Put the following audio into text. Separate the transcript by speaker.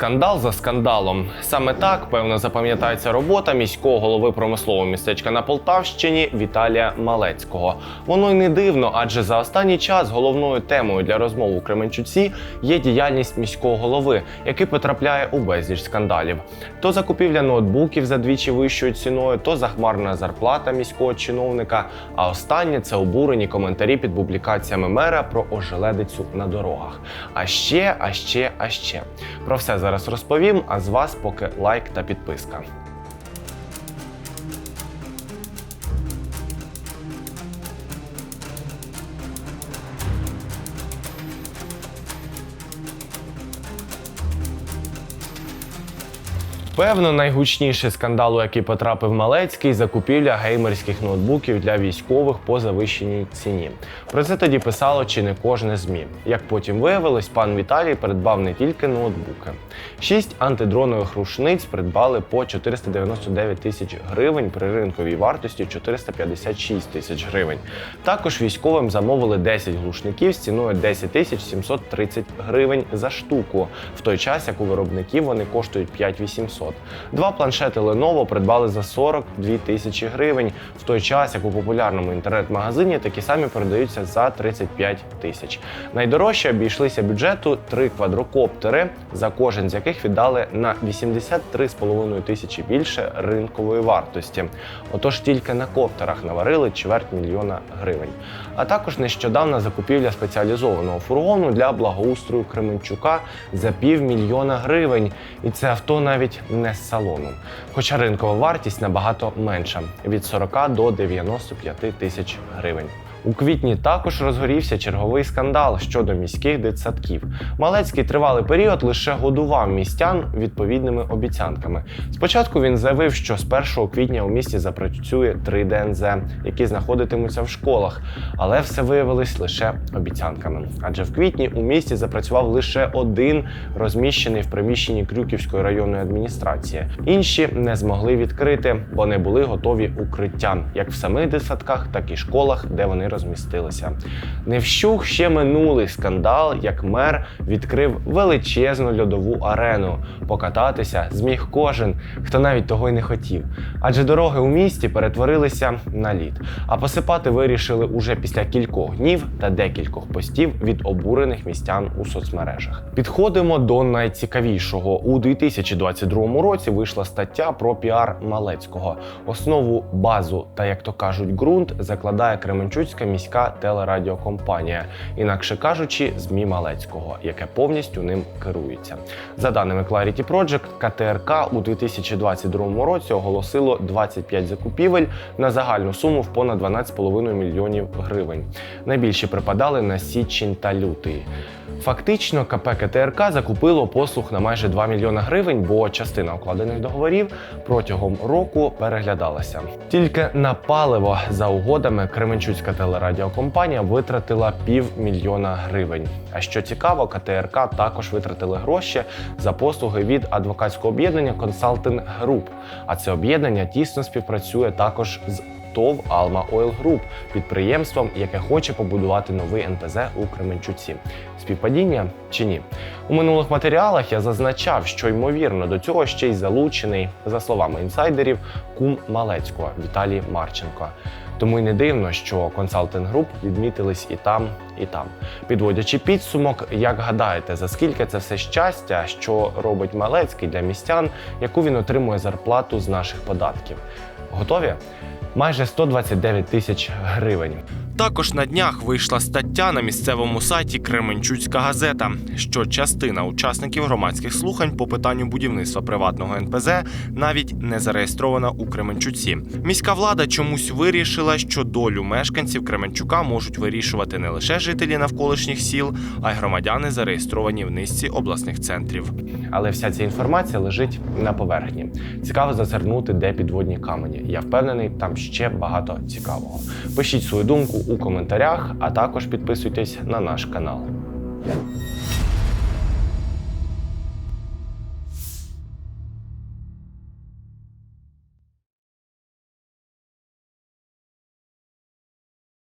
Speaker 1: Скандал за скандалом. Саме так певно запам'ятається робота міського голови промислового містечка на Полтавщині Віталія Малецького. Воно й не дивно, адже за останній час головною темою для розмов у Кременчуці є діяльність міського голови, який потрапляє у безліч скандалів. То закупівля ноутбуків за двічі вищою ціною, то захмарна зарплата міського чиновника. А останнє це обурені коментарі під публікаціями мера про ожеледицю на дорогах. А ще, а ще, а ще. Про все зараз розповім, а з вас поки лайк та підписка. Певно, найгучніший скандал, у який потрапив Малецький, закупівля геймерських ноутбуків для військових по завищеній ціні. Про це тоді писало чи не кожне змі. Як потім виявилось, пан Віталій придбав не тільки ноутбуки. Шість антидронових рушниць придбали по 499 тисяч гривень при ринковій вартості 456 тисяч гривень. Також військовим замовили 10 глушників з ціною 10 тисяч 730 гривень за штуку, в той час як у виробників вони коштують 5800. Два планшети Lenovo придбали за 42 тисячі гривень, в той час як у популярному інтернет-магазині такі самі продаються за 35 тисяч. Найдорожче обійшлися бюджету три квадрокоптери, за кожен з яких віддали на 83,5 тисячі більше ринкової вартості. Отож тільки на коптерах наварили чверть мільйона гривень. А також нещодавна закупівля спеціалізованого фургону для благоустрою Кременчука за півмільйона гривень. І це авто навіть не з салону. Хоча ринкова вартість набагато менша від 40 до 95 тисяч гривень. У квітні також розгорівся черговий скандал щодо міських дитсадків. Малецький тривалий період лише годував містян відповідними обіцянками. Спочатку він заявив, що з 1 квітня у місті запрацює 3 ДНЗ, які знаходитимуться в школах, але все виявилось лише обіцянками. Адже в квітні у місті запрацював лише один розміщений в приміщенні Крюківської районної адміністрації. Інші не змогли відкрити, бо не були готові укриття, як в самих дитсадках, так і школах, де вони розмістилися. Не вщух ще минулий скандал, як мер відкрив величезну льодову арену. Покататися зміг кожен, хто навіть того й не хотів. Адже дороги у місті перетворилися на лід. А посипати вирішили уже після кількох днів та декількох постів від обурених містян у соцмережах. Підходимо до найцікавішого. У 2022 році вийшла стаття про піар Малецького. Основу базу та, як то кажуть, ґрунт закладає Кременчуцька міська телерадіокомпанія, інакше кажучи, ЗМІ Малецького, яке повністю ним керується. За даними Clarity Project, КТРК у 2022 році оголосило 25 закупівель на загальну суму в понад 12,5 мільйонів гривень. Найбільші припадали на січень та лютий. Фактично, КП КТРК закупило послуг на майже 2 мільйона гривень, бо частина укладених договорів протягом року переглядалася. Тільки на паливо за угодами Кременчуцька телерадіокомпанія витратила півмільйона гривень. А що цікаво, КТРК також витратили гроші за послуги від адвокатського об'єднання Consulting Group. А це об'єднання тісно співпрацює також з ТОВ Алма Ойл Груп підприємством, яке хоче побудувати новий НПЗ у Кременчуці. Співпадіння чи ні? У минулих матеріалах я зазначав, що ймовірно до цього ще й залучений, за словами інсайдерів, кум Малецького Віталій Марченко. Тому й не дивно, що консалтинг груп відмітились і там, і там. Підводячи підсумок, як гадаєте, за скільки це все щастя, що робить Малецький для містян, яку він отримує зарплату з наших податків? Готові? Майже 129 тисяч гривень. Також на днях вийшла стаття на місцевому сайті Кременчуцька газета, що частина учасників громадських слухань по питанню будівництва приватного НПЗ навіть не зареєстрована у Кременчуці. Міська влада чомусь вирішила, що долю мешканців Кременчука можуть вирішувати не лише жителі навколишніх сіл, а й громадяни, зареєстровані в низці обласних центрів. Але вся ця інформація лежить на поверхні. Цікаво зазирнути, де підводні камені. Я впевнений, там ще багато цікавого. Пишіть свою думку у коментарях, а також підписуйтесь на наш канал.